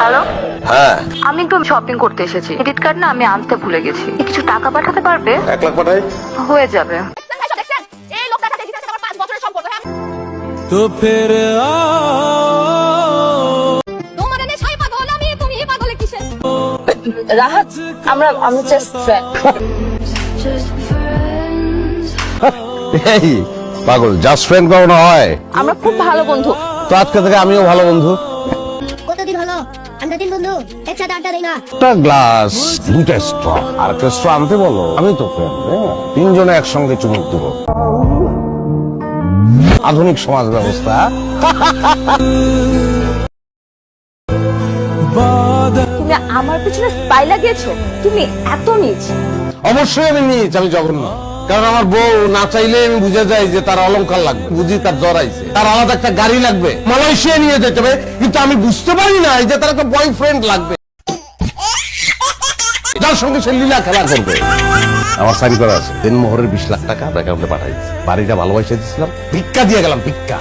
Hello? হ্যাঁ। আমি একটু শপিং করতে এসেছি। ক্রেডিট কার্ড না আমি আনতে ভুলে গেছি। কিছু টাকা পাঠাতে পারবে? এক লাখ পাঠাই। হয়ে যাবে। তো ফের রাহাত আমরা আমি জাস্ট পাগল জাস্ট ফ্রেন্ড কখনো হয়। আমরা খুব ভালো বন্ধু। তো আজকে থেকে আমিও ভালো বন্ধু। কতদিন হলো? আমরা তিন বন্ধু একসাথে আড্ডা দিই না। একটা গ্লাস দুটা স্ট্র আর একটা স্ট্র আনতে বলো। আমি তো ফ্রেন্ড তিনজনে একসঙ্গে চুমুক দেব। আধুনিক সমাজ ব্যবস্থা। তুমি আমার পিছনে স্পাই লাগিয়েছো? তুমি এত নিচ। অবশ্যই আমি নিয়েছি আমি জঘন্য। কারণ আমার বউ না চাইলে আমি বুঝে যাই যে তার অলংকার লাগবে। বুঝি তার জ্বর আইছে। তার আলাদা একটা গাড়ি লাগবে। মালয়েশিয়া নিয়ে যেতে হবে। কিন্তু আমি বুঝতে পারি না যে তার একটা বয়ফ্রেন্ড লাগবে। যার সঙ্গে সে লীলা খেলা করবে। আমার সাইন করা আছে। তিন মোহরের বিশ লাখ টাকা অ্যাকাউন্টে পাঠাই বাড়িটা ভালোবাসে দিচ্ছিলাম ভিক্ষা দিয়ে গেলাম, ভিক্ষা।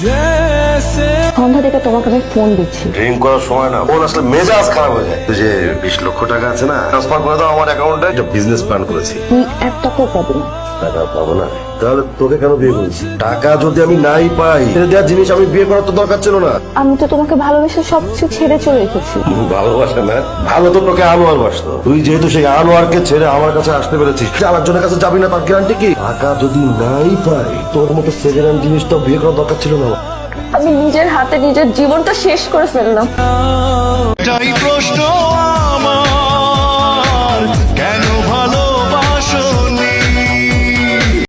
जैसे সন্ধ্যা থেকে তোমাকে আমি ফোন দিচ্ছি। ড্রিঙ্ক করার সময় না ফোন আসলে মেজাজ খারাপ হয়ে যায়। যে বিশ লক্ষ টাকা আছে না ট্রান্সফার করে দাও আমার অ্যাকাউন্টে একটা বিজনেস প্ল্যান করেছি। তুই এক টাকাও পাবি না। টাকা পাবো না। তাহলে তোকে কেন বিয়ে করেছি টাকা যদি আমি নাই পাই ছেড়ে দেওয়ার জিনিস আমি বিয়ে করার তো দরকার ছিল না। আমি তো তোমাকে ভালোবেসে সবকিছু ছেড়ে চলে এসেছি। ভালোবাসা না। ভালো তো তোকে আনোয়ার বাসতো। তুই যেহেতু সেই আনোয়ারকে ছেড়ে আমার কাছে আসতে পেরেছিস আরেকজনের কাছে যাবি না তার গ্যারান্টি কি? টাকা যদি নাই পাই তোর মতো সেকেন্ড হ্যান্ড জিনিসটা বিয়ে করার দরকার ছিল না আমি নিজের হাতে নিজের জীবনটা শেষ করে ফেললাম। প্রশ্ন।